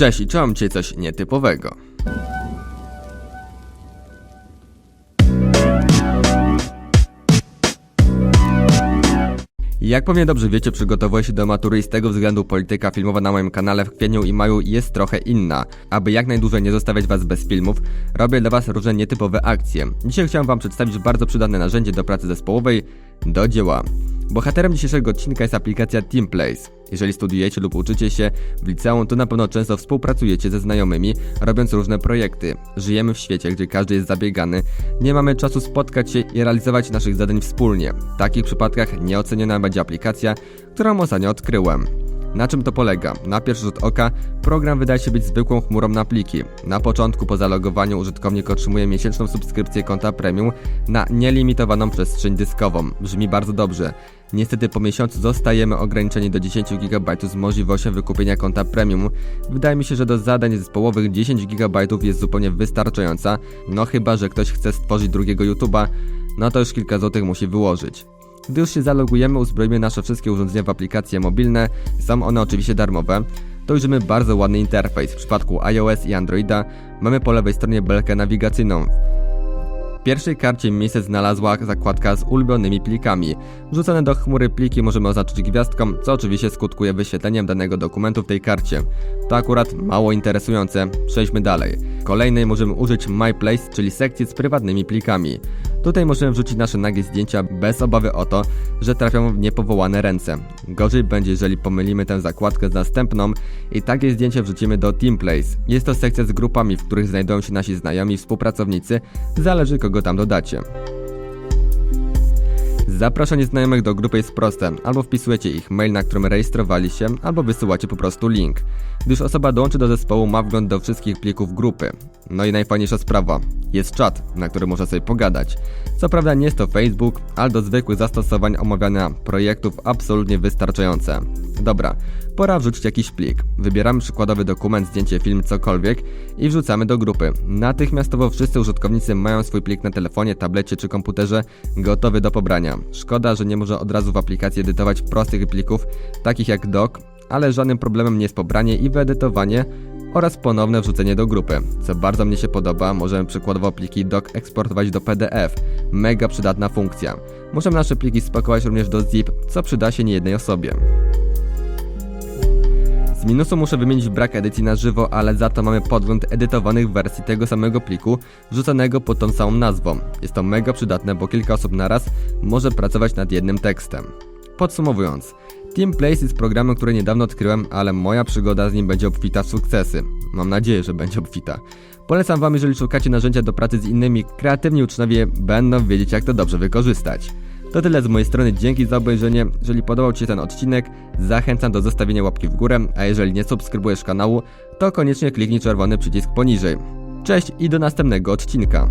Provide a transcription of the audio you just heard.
Cześć i czy mam dzisiaj coś nietypowego? Jak pewnie dobrze wiecie, przygotowuję się do matury i z tego względu polityka filmowa na moim kanale w kwietniu i maju jest trochę inna. Aby jak najdłużej nie zostawiać was bez filmów, robię dla was różne nietypowe akcje. Dzisiaj chciałem wam przedstawić bardzo przydatne narzędzie do pracy zespołowej, do dzieła. Bohaterem dzisiejszego odcinka jest aplikacja Teamplace. Jeżeli studiujecie lub uczycie się w liceum, to na pewno często współpracujecie ze znajomymi, robiąc różne projekty. Żyjemy w świecie, gdzie każdy jest zabiegany, nie mamy czasu spotkać się i realizować naszych zadań wspólnie. W takich przypadkach nieoceniona będzie aplikacja, którą ostatnio odkryłem. Na czym to polega? Na pierwszy rzut oka program wydaje się być zwykłą chmurą na pliki. Na początku po zalogowaniu użytkownik otrzymuje miesięczną subskrypcję konta premium na nielimitowaną przestrzeń dyskową. Brzmi bardzo dobrze. Niestety po miesiącu zostajemy ograniczeni do 10 GB z możliwością wykupienia konta premium. Wydaje mi się, że do zadań zespołowych 10 GB jest zupełnie wystarczająca, no chyba, że ktoś chce stworzyć drugiego YouTube'a, no to już kilka złotych musi wyłożyć. Gdy już się zalogujemy, uzbrojimy nasze wszystkie urządzenia w aplikacje mobilne, są one oczywiście darmowe. To ujrzymy bardzo ładny interfejs. W przypadku iOS i Androida mamy po lewej stronie belkę nawigacyjną. W pierwszej karcie miejsce znalazła zakładka z ulubionymi plikami. Wrzucone do chmury pliki możemy oznaczyć gwiazdką, co oczywiście skutkuje wyświetleniem danego dokumentu w tej karcie. To akurat mało interesujące, przejdźmy dalej. Kolejnej możemy użyć My Place, czyli sekcji z prywatnymi plikami. Tutaj możemy wrzucić nasze nagie zdjęcia bez obawy o to, że trafią w niepowołane ręce. Gorzej będzie, jeżeli pomylimy tę zakładkę z następną i takie zdjęcie wrzucimy do Teamplace. Jest to sekcja z grupami, w których znajdują się nasi znajomi i współpracownicy, zależy kogo tam dodacie. Zaproszenie znajomych do grupy jest proste. Albo wpisujecie ich mail, na którym rejestrowali się, albo wysyłacie po prostu link. Gdyż osoba dołączy do zespołu, ma wgląd do wszystkich plików grupy. No i najfajniejsza sprawa. Jest czat, na którym można sobie pogadać. Co prawda nie jest to Facebook, ale do zwykłych zastosowań omawiania projektów absolutnie wystarczające. Dobra, pora wrzucić jakiś plik. Wybieramy przykładowy dokument, zdjęcie, film, cokolwiek i wrzucamy do grupy. Natychmiastowo wszyscy użytkownicy mają swój plik na telefonie, tablecie czy komputerze gotowy do pobrania. Szkoda, że nie może od razu w aplikacji edytować prostych plików, takich jak doc, ale żadnym problemem nie jest pobranie i wyedytowanie oraz ponowne wrzucenie do grupy. Co bardzo mnie się podoba, możemy przykładowo pliki doc eksportować do PDF. Mega przydatna funkcja. Możemy nasze pliki spakować również do zip, co przyda się niejednej osobie. Z minusu muszę wymienić brak edycji na żywo, ale za to mamy podgląd edytowanych wersji tego samego pliku, wrzucanego pod tą samą nazwą. Jest to mega przydatne, bo kilka osób naraz może pracować nad jednym tekstem. Podsumowując, Teamplace jest programem, który niedawno odkryłem, ale moja przygoda z nim będzie obfita w sukcesy. Mam nadzieję, że będzie obfita. Polecam wam, jeżeli szukacie narzędzia do pracy z innymi, kreatywni uczniowie będą wiedzieć jak to dobrze wykorzystać. To tyle z mojej strony, dzięki za obejrzenie. Jeżeli podobał Ci się ten odcinek, zachęcam do zostawienia łapki w górę, a jeżeli nie subskrybujesz kanału, to koniecznie kliknij czerwony przycisk poniżej. Cześć i do następnego odcinka.